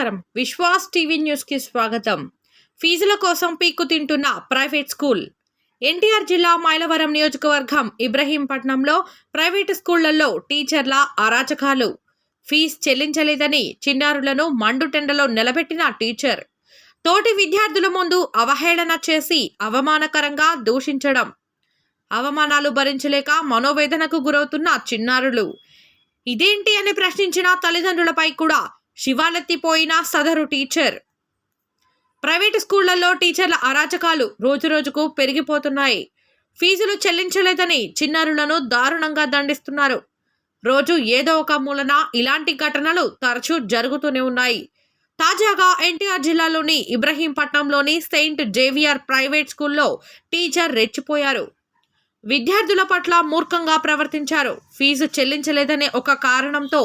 Vishwas TV న్యూస్కి స్వాగతం. ఫీజుల కోసం పీక్కు తింటున్న ప్రైవేట్ స్కూల్. ఎన్టీఆర్ జిల్లా మైలవరం నియోజకవర్గం ఇబ్రహీంపట్నంలో ప్రైవేటు స్కూళ్ళలో టీచర్ల అరాచకాలు. ఫీజు చెల్లించలేదని చిన్నారులను మండుటెండలో నిలబెట్టిన టీచర్. తోటి విద్యార్థుల ముందు అవహేళన చేసి అవమానకరంగా దూషించడం. అవమానాలు భరించలేక మనోవేదనకు గురవుతున్న చిన్నారులు. ఇదేంటి అని ప్రశ్నించిన తల్లిదండ్రులపై కూడా శివాలెత్తిపోయిన సదరు టీచర్. ప్రైవేటు స్కూళ్ళలో టీచర్ల అరాచకాలు రోజురోజుకు పెరిగిపోతున్నాయి. ఫీజులు చెల్లించలేదని చిన్నారులను దారుణంగా దండిస్తున్నారు. రోజు ఏదో ఒక మూలన ఇలాంటి ఘటనలు తరచూ జరుగుతూనే ఉన్నాయి. తాజాగా ఎన్టీఆర్ జిల్లాలోని ఇబ్రహీంపట్నంలోని సెయింట్ జేవియర్ ప్రైవేట్ స్కూల్లో టీచర్ రెచ్చిపోయారు. విద్యార్థుల పట్ల మూర్ఖంగా ప్రవర్తించారు. ఫీజు చెల్లించలేదనే ఒక కారణంతో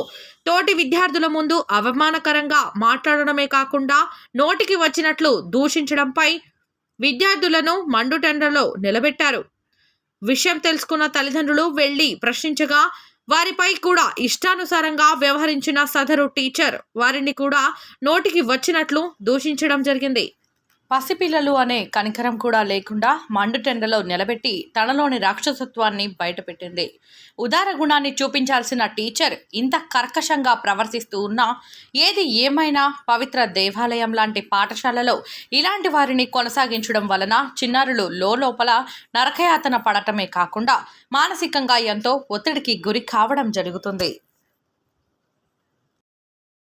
తోటి విద్యార్థుల ముందు అవమానకరంగా మాట్లాడడమే కాకుండా నోటికి వచ్చినట్లు దూషించడంపై విద్యార్థులను మండుటెండలో నిలబెట్టారు. విషయం తెలుసుకున్న తల్లిదండ్రులు వెళ్ళి ప్రశ్నించగా వారిపై కూడా ఇష్టానుసారంగా వ్యవహరించిన సదరు టీచర్ వారిని కూడా నోటికి వచ్చినట్లు దూషించడం జరిగింది. పసిపిల్లలు అనే కనికరం కూడా లేకుండా మండుటెండలో నిలబెట్టి తనలోని రాక్షసత్వాన్ని బయటపెట్టింది. ఉదార గుణాన్ని చూపించాల్సిన టీచర్ ఇంత కర్కశంగా ప్రవర్తిస్తూ ఉన్నా ఏది ఏమైనా పవిత్ర దేవాలయం లాంటి పాఠశాలలో ఇలాంటి వారిని కొనసాగించడం వలన చిన్నారులు లోపల నరకయాతన పడటమే కాకుండా మానసికంగా ఎంతో ఒత్తిడికి గురి కావడం జరుగుతుంది.